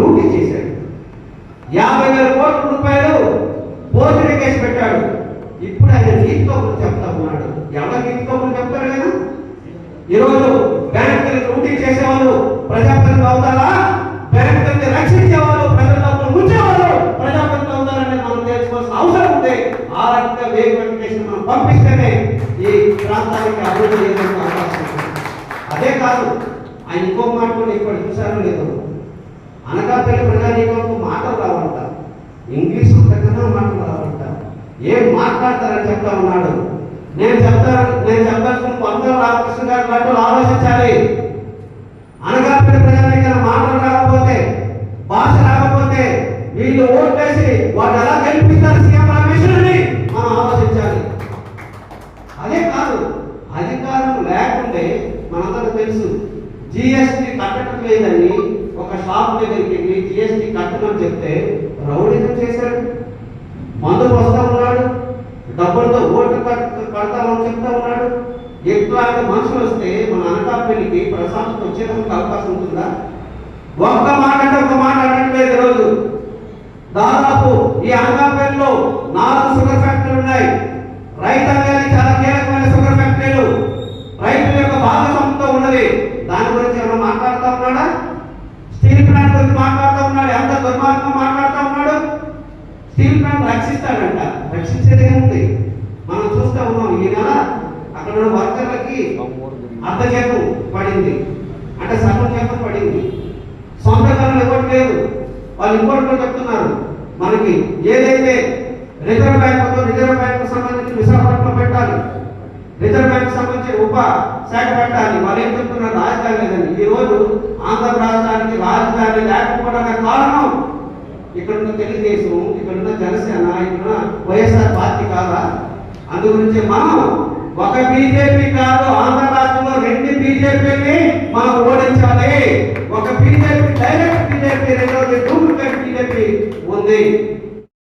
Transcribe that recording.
లూటీ చేశాడు. యాభై వేల కోట్ల రూపాయలు పోర్చురీ కేసు పెట్టాడు. ఇప్పుడు ఆయన నీతి చెప్తా ఉన్నాడు. ఎవరు నీతి చెప్తారు కదా ఈరోజు బ్యాంకులు లూటీ చేసేవాళ్ళు ప్రజాప్రతినిధులు అవుతారా? బ్యాంకుల్ని రక్షించేవాళ్ళు ప్రజలకు ఉంచేవాళ్ళు ముంచేవాళ్ళు అవుతారని మనం తెలుసుకోవాల్సిన అవసరం ఉంది. ఆ రకంగా వేగ వెంకటేశ్వర మనం పంపిస్తేనే ఈ ప్రాంతానికి అభివృద్ధి చేయడానికి అవకాశం ఉంది అదే కాదు ఆయన ఇంకో మాట కూడా ఇక్కడ చూసారో లేదు అనకాపల్లి ప్రజానీకంకు మాటలు రావంట ఇంగ్లీష్ అంతకన్నా మాటలు రావంట ఏం మాట్లాడతారని చెప్తా ఉన్నాడు. నేను చెప్తాను నేను చెప్పాల్సిన పంతొమ్మిది రామకృష్ణ గారి పట్ల ఆలోచించాలి. అనకాపల్లి ప్రజానీకం మాటలు రాకపోతే భాష రాకపోతే వీళ్ళు ఓట్లేసి వాళ్ళు ఎలా గెలిపిస్తారు సీఎం రమేశ్వరుని మనం ఆలోచించాలి. అదే కాదు అధికారం లేకుంటే మనందరూ తెలుసు జిఎస్టి కట్టడం లేదని ఒక షాప్ దగ్గరికి వెళ్ళి జిఎస్టి కట్టమని చెప్తే రౌడీజం చేశాడు. మందు వస్తా ఉన్నాడు డబ్బులతో ఓట్లు కడతామని చెప్తా ఉన్నాడు. ఇట్లాంటి మనుషులు వస్తే మన అనకాపల్లికి ప్రశాంతత వచ్చేందుకు అవకాశం ఉంటుందా? ఒక్క మాట అంటే ఒక మాట అనట్లేదు ఈరోజు దాదాపు ఈ అనకాపల్లిలో నాలుగు షుగర్ ఫ్యాక్టరీలు ఉన్నాయి. రైతాంగ చాలా కీలకమైన షుగర్ ఫ్యాక్టరీలు రైతుల యొక్క భాగస్వామ్యంతో ఉన్నది దాని గురించి ఏమైనా మాట్లాడుతూ ఉన్నాడా స్టీల్ ప్లాంట్ గురించి మాట్లాడుతూ ఉన్నాడు ఎంత దుర్మార్గం మాట్లాడుతూ ఉన్నాడు? స్టీల్ ప్లాంట్ రక్షిస్తాడంట. రక్షించేది ఏముంది మనం చూస్తూ ఉన్నాం ఈ నెల అక్కడ ఉన్న వర్కర్లకి అర్ధ జీతం పడింది. అంటే సగం జీతం పడింది. సొంత కళలు ఇవ్వట్లేదు వాళ్ళు ఇంకోటి చెప్తున్నారు. మనకి ఏదైతే రిజర్వ్ బ్యాంక్ రిజర్వ్ బ్యాంక్ సంబంధించి విశాఖపట్నం పెట్టాలి. రిజర్వ్ బ్యాంక్ సంబంధించి ఉప శాఖ పెట్టాలి. వాళ్ళు ఏం చెప్తున్నారు? రాజధాని లేదండి ఈ రోజు ఆంధ్ర రాష్ట్రానికి దాన్ని లేకపోవడానికి కారణం ఇక్కడున్న తెలుగుదేశం ఇక్కడున్న జనసేన ఇక్కడున్న వైఎస్ఆర్ పార్టీ కాదా? అందు గురించి మనం ఒక బీజేపీ కాదు ఆంధ్ర రాష్ట్రంలో రెండు బీజేపీని మనం ఓడించాలి. ఒక బీజేపీ డైరెక్ట్ బీజేపీ రెండోది డూప్లికేట్ బీజేపీ ఉంది.